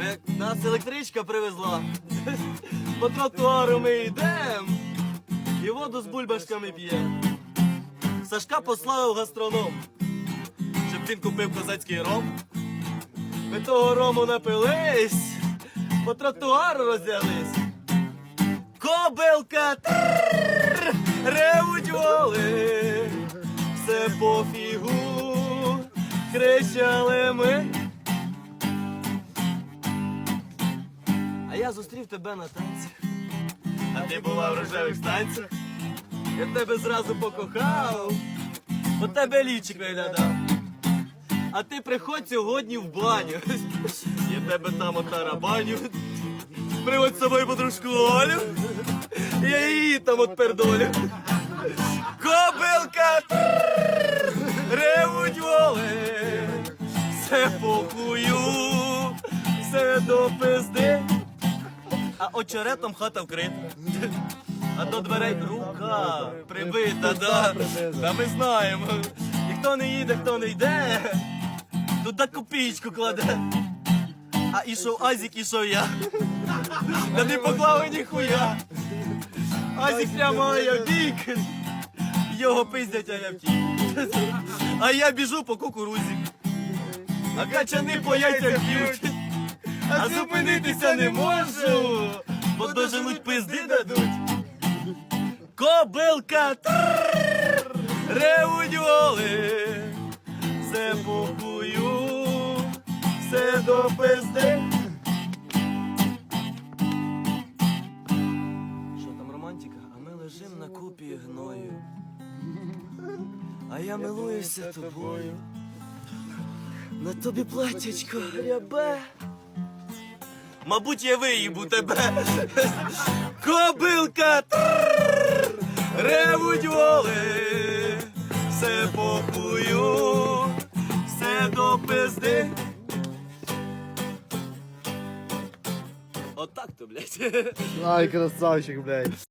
Ми- Нас електричка привезла. По тротуару ми йдемо і воду з бульбашками п'ємо. Сашка послав гастроном, щоб він купив козацький ром. Ми того рому напились, по тротуару роззялись. Кобилка трррр, ревуть воли, все пофігу, кричали ми. Я зустрів тебе на танцях, а ти була в рожевих станцях. Я тебе зразу покохав, бо тебе лічик виглядав. А ти приходь сьогодні в баню. Я тебе там отарабаню. Приводь з собою подружку Олю. Я її там отпердолю. Кобилка ревуть воли. Все похую, все до пизди. Очеретом хата вкрита. А до дверей рука прибита, да. Та ми знаємо. І хто не їде, хто не йде, туди копійку кладе. А ішов Азік, ішов я. Та не поклали ніхуя. Азік прямо я бік. Його пиздять, а я втік. А я біжу по кукурузі. А качани по яйцях б'ють. А зупинитися не можу, доженуть пизди дадуть. Кобилка ревуть воли, все похую, все до пизди. Що там романтика? А ми лежим на купі гною. А я милуюся тобою. На тобі платячко рябе. Мабуть, я виїбу тебе. Кобилка ревуть воли, все похую, все до пизди. Отак то, блядь. Ай, красавчик, блядь.